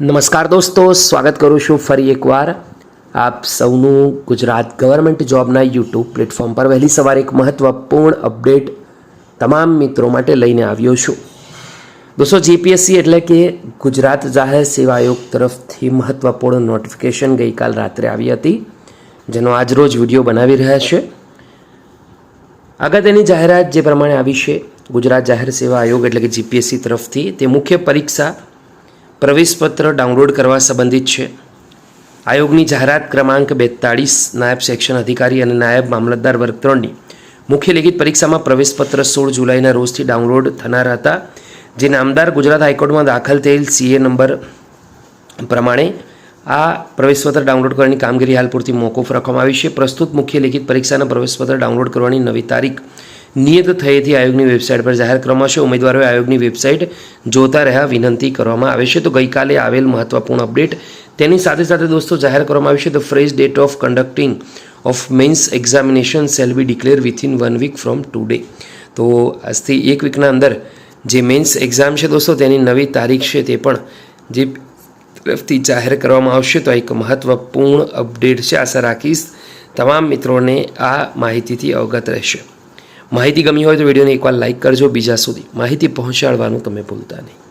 નમસ્કાર દોસ્તો, સ્વાગત કરું છું ફરી એકવાર આપ સૌનું ગુજરાત ગવર્મેન્ટ જોબના યુટ્યુબ પ્લેટફોર્મ પર. વહેલી સવારે એક મહત્ત્વપૂર્ણ અપડેટ તમામ મિત્રો માટે લઈને આવ્યો છું. દોસ્તો જીપીએસસી એટલે કે ગુજરાત જાહેર સેવા આયોગ તરફથી મહત્ત્વપૂર્ણ નોટિફિકેશન ગઈકાલ રાત્રે આવી હતી, જેનો આજરોજ વીડિયો બનાવી રહ્યા છે. આગળ તેની જાહેરાત જે પ્રમાણે આવી છે, ગુજરાત જાહેર સેવા આયોગ એટલે કે જીપીએસસી તરફથી, તે મુખ્ય પરીક્ષા પ્રવેશપત્ર ડાઉનલોડ કરવા સંબંધિત છે. આયોગની જાહેરાત ક્રમાંક બેતાળીસ, નાયબ સેક્શન અધિકારી અને નાયબ મામલતદાર વર્ગ ત્રણની મુખ્ય લેખિત પરીક્ષામાં પ્રવેશપત્ર સોળ જુલાઈના રોજથી ડાઉનલોડ થનાર હતા, જે નામદાર ગુજરાત હાઈકોર્ટમાં દાખલ થયેલ સીએ નંબર પ્રમાણે આ પ્રવેશપત્ર ડાઉનલોડ કરવાની કામગીરી હાલ પૂરતી મોકૂફ રાખવામાં આવી છે. પ્રસ્તુત મુખ્ય લેખિત પરીક્ષાના પ્રવેશપત્ર ડાઉનલોડ કરવાની નવી તારીખ નિયત થયેથી આયોગની વેબસાઇટ પર. જાહેર કરવામાં આવશે ઉમેદવારોએ આયોગની વેબસાઇટ જોતા રહ્યા, વિનંતી કરવામાં આવે છે. તો ગઈકાલે આવેલ મહત્વપૂર્ણ અપડેટ તેની સાથે સાથે દોસ્તો, જાહેર કરવામાં આવ્યું છે the fresh date of conducting of mains examination shall be declare within one week from today. તો આજથી એક વીકના અંદર જે મેન્સ એક્ઝામ છે દોસ્તો, તેની નવી તારીખ છે તે પણ જે તરફથી જાહેર કરવામાં આવશે. તો એક મહત્વપૂર્ણ અપડેટ છે. આશા રાખીશ તમામ મિત્રોને આ માહિતીથી અવગત રહેશે. માહિતી ગમી હોય તો વિડીયોને એકવાર લાઇક કરજો. બીજા સુધી માહિતી પહોંચાડવાનું તમે ભૂલતા નહીં.